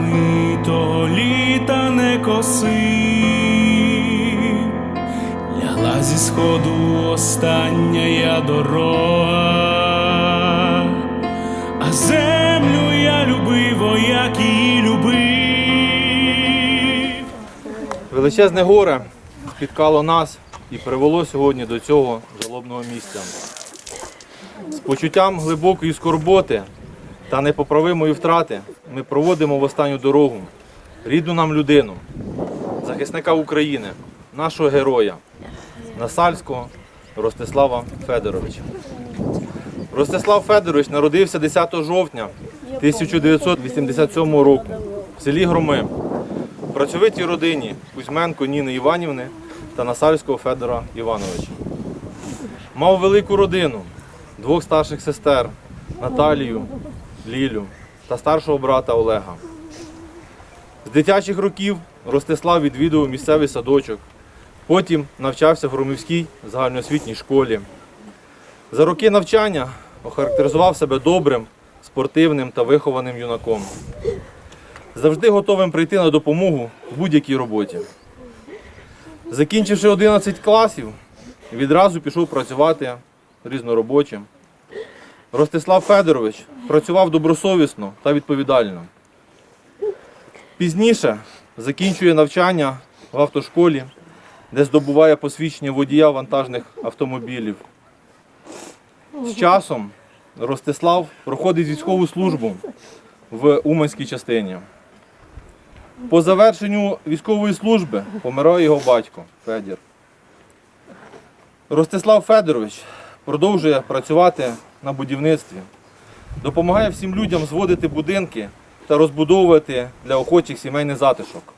вами того літа не косив, лягла зі сходу остання я дорога, а землю я любив, о, як її любив. Величезне горе спіткало нас і привело сьогодні до цього жалобного місця. З почуттям глибокої скорботи та непоправимої втрати ми проводимо в останню дорогу рідну нам людину, захисника України, нашого героя, Насальського Ростислава Федоровича. Ростислав Федорович народився 10 жовтня 1987 року в селі Громи в працьовитій родині Кузьменко Ніни Іванівни та Насальського Федора Івановича. Мав велику родину, двох старших сестер Наталію, Лілю та старшого брата Олега. З дитячих років Ростислав відвідував місцевий садочок, потім навчався в Громівській загальноосвітній школі. За роки навчання охарактеризував себе добрим, спортивним та вихованим юнаком завжди готовим прийти на допомогу в будь-якій роботі. Закінчивши 11 класів, відразу пішов працювати різноробочим. Ростислав Федорович працював добросовісно та відповідально. Пізніше закінчує навчання в автошколі, де здобуває посвідчення водія вантажних автомобілів. З часом Ростислав проходить військову службу в Уманській частині. По завершенню військової служби помирає його батько Федір. Ростислав Федорович продовжує працювати на будівництві, допомагає всім людям зводити будинки та розбудовувати для охочих сімейний затишок.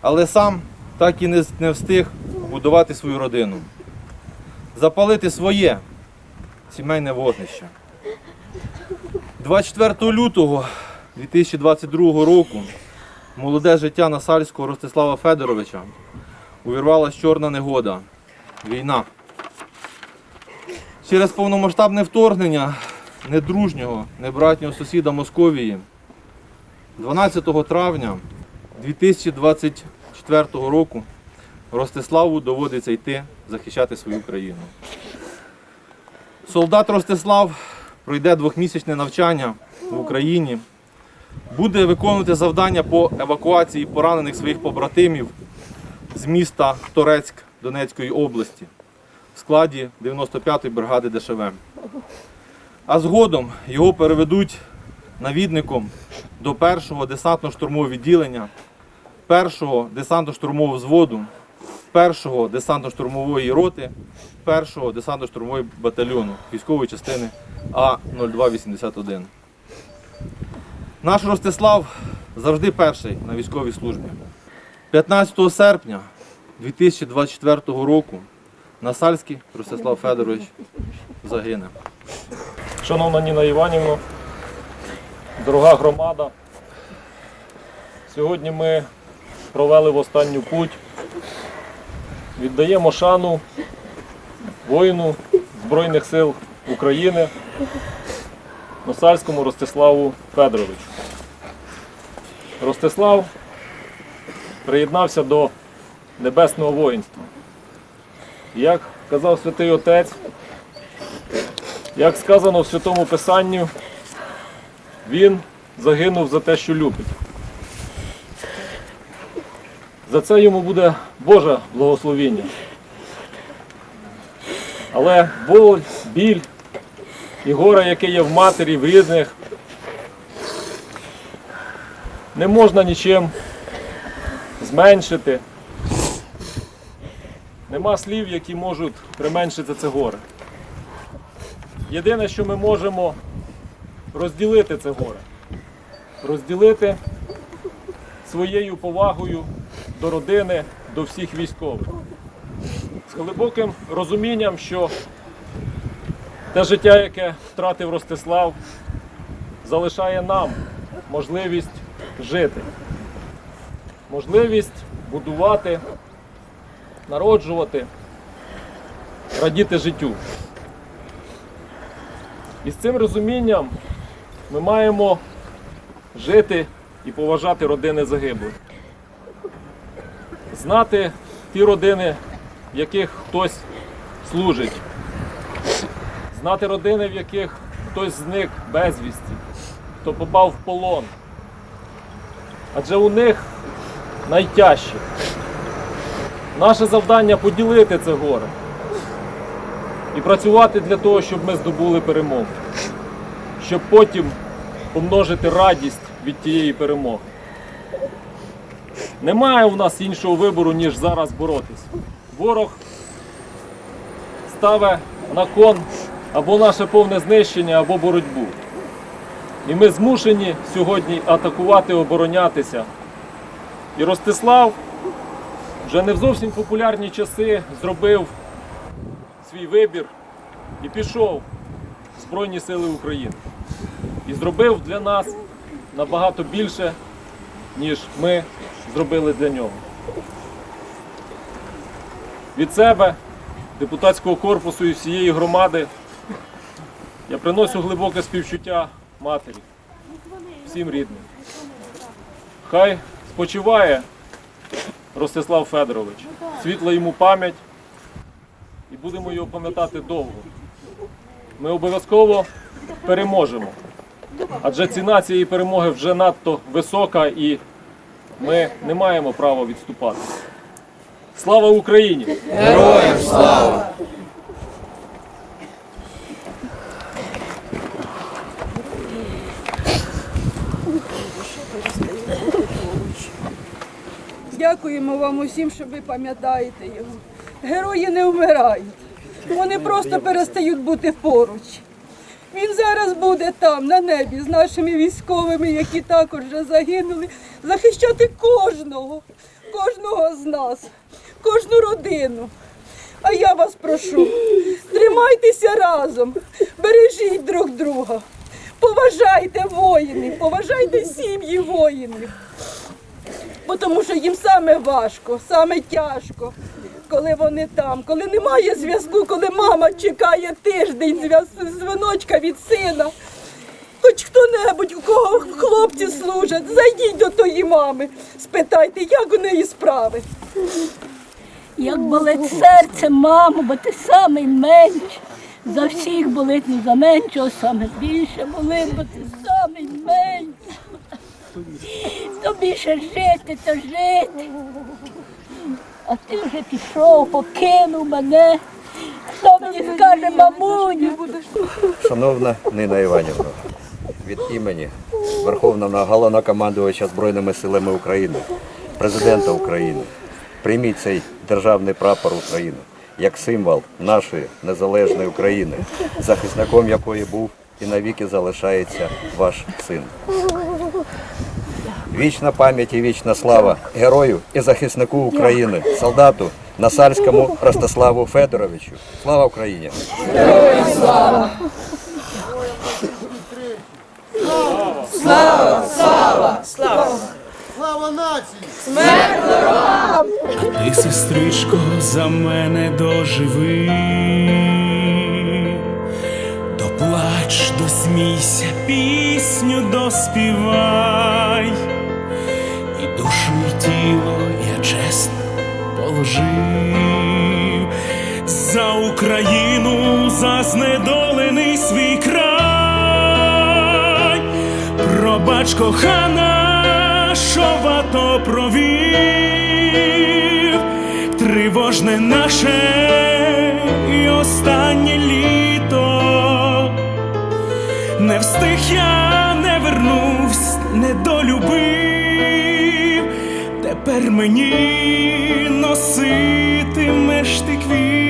Але сам так і не встиг будувати свою родину, запалити своє сімейне вогнище. 24 лютого 2022 року молоде життя Насальського Ростислава Федоровича увірвалась чорна негода війна. Через повномасштабне вторгнення недружнього, небратнього сусіда Московії 12 травня 2024 року Ростиславу доводиться йти захищати свою країну. Солдат Ростислав пройде двохмісячне навчання в Україні, буде виконувати завдання по евакуації поранених своїх побратимів з міста Торецьк Донецької області в складі 95-ї бригади ДШВ. А згодом його переведуть навідником до першого десантно-штурмового відділення, першого десантно-штурмового взводу, першого десантно-штурмової роти, першого десантно-штурмового батальйону військової частини А-0281. Наш Ростислав завжди перший на військовій службі. 15 серпня 2024 року Насальський Ростислав Федорович загине. Шановна Ніна Іванівна, дорога громада. Сьогодні ми провели в останню путь. Віддаємо шану воїну Збройних сил України Носальському Ростиславу Федоровичу. Ростислав приєднався до небесного воїнства. Як казав святий Отець, як сказано в Святому Писанні, він загинув за те, що любить. За це йому буде Боже благословіння. Але боль, біль і горе, яке є в матері, в рідних, не можна нічим зменшити. Нема слів, які можуть применшити це горе. Єдине, що ми можемо розділити це горе. Розділити своєю повагою до родини, до всіх військових. З глибоким розумінням, що те життя, яке втратив Ростислав, залишає нам можливість жити, можливість будувати, народжувати, радіти життю. І з цим розумінням ми маємо жити і поважати родини загиблих. Знати ті родини, в яких хтось служить. Знати родини, в яких хтось зник безвісті, хто попав в полон. Адже у них найтяжче. Наше завдання поділити це горе і працювати для того, щоб ми здобули перемогу, щоб потім помножити радість від тієї перемоги. Немає у нас іншого вибору, ніж зараз боротись. Ворог ставить на кон або наше повне знищення, або боротьбу. І ми змушені сьогодні атакувати, оборонятися. І Ростислав вже не в зовсім популярні часи зробив свій вибір і пішов в Збройні Сили України. І зробив для нас набагато більше, ніж ми зробили для нього. Від себе, депутатського корпусу і всієї громади я приношу глибоке співчуття матері, всім рідним. Хай спочиває Ростислав Федорович, світла йому пам'ять і будемо його пам'ятати довго. Ми обов'язково переможемо. Адже ціна цієї перемоги вже надто висока і ми не маємо права відступати. Слава Україні! Героям! Дякуємо вам усім, що ви пам'ятаєте його. Герої не вмирають. Вони просто перестають бути поруч. Він зараз буде там, на небі, з нашими військовими, які також вже загинули, захищати кожного, кожного з нас, кожну родину. А я вас прошу, тримайтеся разом, бережіть друг друга, поважайте воїнів, поважайте сім'ї воїнів. Тому що їм саме важко, саме тяжко, коли вони там, коли немає зв'язку, коли мама чекає тиждень дзвіночка від сина. Хоч хто-небудь, у кого хлопці служать, зайдіть до тої мами, спитайте, як у неї справи. Як болить серце, мамо, бо ти самий менш. За всіх болить, не за меншого, саме більше болить, бо ти самий менш. То більше жити, то жити. А ти вже пішов, покинув мене. Хто мені скаже, мамуню? Шановна Нина Іванівна, від імені Верховного Головнокомандувача Збройними силами України, президента України, прийміть цей державний прапор України як символ нашої незалежної України, захисником якої був і навіки залишається ваш син. Вічна пам'ять і вічна слава герою і захиснику України, солдату Насальському Ростиславу Федоровичу. Слава Україні! Слава Слава! Слава! Слава націю! Смерти! А Ти, сестричко, за мене доживи. Доплач, досмійся, пісню доспівай. І душу, і тіло я чесно положив за Україну, за знедолений свій край. Пробач, кохана, що вато провів, тривожне наше і останнє літо. Не встиг я, не вернувсь, не долюбив. Тепер мені носитимеш ти квіт.